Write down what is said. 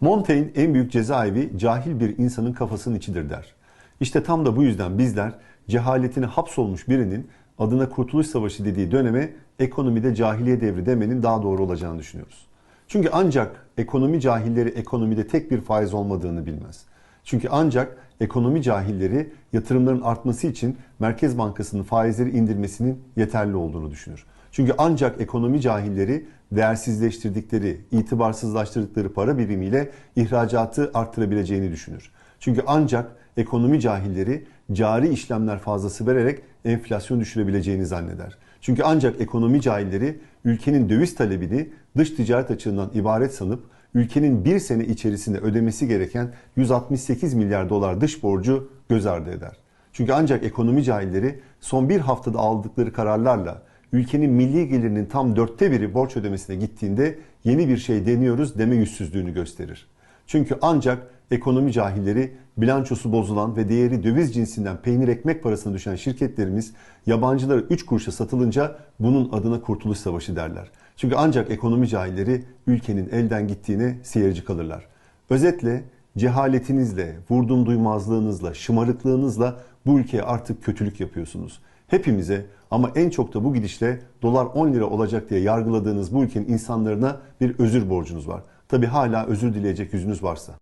Montaigne en büyük cezaevi cahil bir insanın kafasının içidir der. İşte tam da bu yüzden bizler cehaletine hapsolmuş birinin adına Kurtuluş Savaşı dediği döneme ekonomide cahiliye devri demenin daha doğru olacağını düşünüyoruz. Çünkü ancak ekonomi cahilleri ekonomide tek bir faiz olmadığını bilmez. Çünkü ancak ekonomi cahilleri yatırımların artması için Merkez Bankası'nın faizleri indirmesinin yeterli olduğunu düşünür. Çünkü ancak ekonomi cahilleri değersizleştirdikleri, itibarsızlaştırdıkları para birimiyle ihracatı arttırabileceğini düşünür. Çünkü ancak ekonomi cahilleri cari işlemler fazlası vererek enflasyon düşürebileceğini zanneder. Çünkü ancak ekonomi cahilleri ülkenin döviz talebini dış ticaret açığından ibaret sanıp ülkenin bir sene içerisinde ödemesi gereken 168 milyar dolar dış borcu göz ardı eder. Çünkü ancak ekonomi cahilleri son bir haftada aldıkları kararlarla ülkenin milli gelirinin tam dörtte biri borç ödemesine gittiğinde yeni bir şey deniyoruz deme yüzsüzlüğünü gösterir. Çünkü ancak ekonomi cahilleri bilançosu bozulan ve değeri döviz cinsinden peynir ekmek parasına düşen şirketlerimiz yabancılara 3 kuruşa satılınca bunun adına kurtuluş savaşı derler. Çünkü ancak ekonomi cahilleri ülkenin elden gittiğine seyirci kalırlar. Özetle cehaletinizle, vurdum duymazlığınızla, şımarıklığınızla bu ülkeye artık kötülük yapıyorsunuz. Hepimize ama en çok da bu gidişle dolar 10 lira olacak diye yargıladığınız bu ülkenin insanlarına bir özür borcunuz var. Tabi hala özür dileyecek yüzünüz varsa.